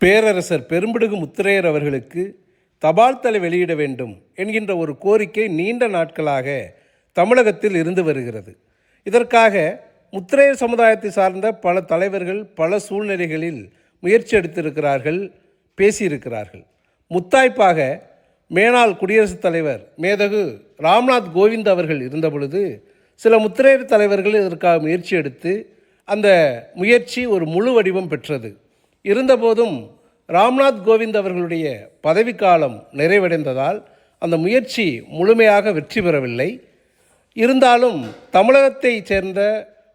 பேரரசர் பெரும்பிடுகு முத்திரையர் அவர்களுக்கு தபால் தலை வெளியிட வேண்டும் என்கின்ற ஒரு கோரிக்கை நீண்ட நாட்களாக தமிழகத்தில் இருந்து வருகிறது. இதற்காக முத்திரையர் சமுதாயத்தை சார்ந்த பல தலைவர்கள் பல சூழ்நிலைகளில் முயற்சி எடுத்திருக்கிறார்கள் பேசியிருக்கிறார்கள். முத்தாய்ப்பாக மேனாள் குடியரசுத் தலைவர் மேதகு ராம்நாத் கோவிந்த் அவர்கள் இருந்த பொழுது சில முத்திரையர் தலைவர்கள் இதற்காக முயற்சி எடுத்து அந்த முயற்சி ஒரு முழு வடிவம் பெற்றது. இருந்தபோதும் ராம்நாத் கோவிந்த் அவர்களுடைய பதவிக்காலம் நிறைவடைந்ததால் அந்த முயற்சி முழுமையாக வெற்றி பெறவில்லை. இருந்தாலும் தமிழகத்தைச் சேர்ந்த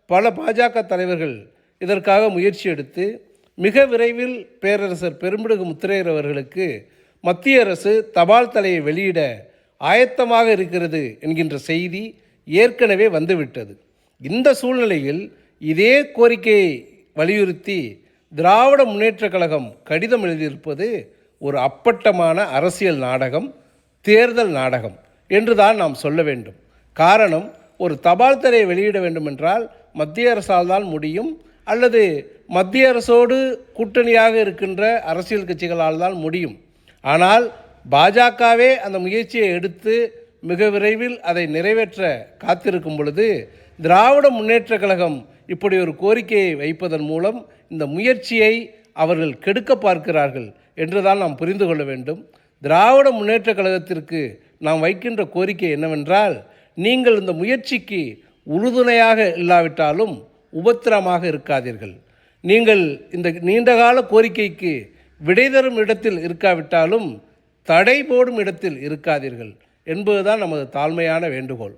பல பாஜக தலைவர்கள் இதற்காக முயற்சி எடுத்து மிக விரைவில் பேரரசர் பெரும்பிடுகு முத்திரையர் அவர்களுக்கு மத்திய அரசு தபால் தலையை வெளியிட ஆயத்தமாக இருக்கிறது என்கின்ற செய்தி ஏற்கனவே வந்துவிட்டது. இந்த சூழ்நிலையில் இதே கோரிக்கையை வலியுறுத்தி திராவிட முன்னேற்றக் கழகம் கடிதம் எழுதியிருப்பது ஒரு அப்பட்டமான அரசியல் நாடகம் தேர்தல் நாடகம் என்றுதான் நாம் சொல்ல வேண்டும். காரணம் ஒரு தபால் தரையை வெளியிட வேண்டுமென்றால் மத்திய அரசால் தான் முடியும் அல்லது மத்திய அரசோடு கூட்டணியாக இருக்கின்ற அரசியல் கட்சிகளால் தான் முடியும். ஆனால் பாஜகவே அந்த முயற்சியை எடுத்து மிக விரைவில் அதை நிறைவேற்ற காத்திருக்கும் பொழுது திராவிட முன்னேற்றக் கழகம் இப்படி ஒரு கோரிக்கையை வைப்பதன் மூலம் இந்த முயற்சியை அவர்கள் கெடுக்க பார்க்கிறார்கள் என்றுதான் நாம் புரிந்து கொள்ள வேண்டும். திராவிட முன்னேற்றக் கழகத்திற்கு நாம் வைக்கின்ற கோரிக்கை என்னவென்றால் நீங்கள் இந்த முயற்சிக்கு உறுதுணையாக இல்லாவிட்டாலும் உபத்திரமாக இருக்காதீர்கள். நீங்கள் இந்த நீண்டகால கோரிக்கைக்கு விடை தரும் இடத்தில் இருக்காவிட்டாலும் தடை போடும் இடத்தில் இருக்காதீர்கள் என்பதுதான் நமது தாழ்மையான வேண்டுகோள்.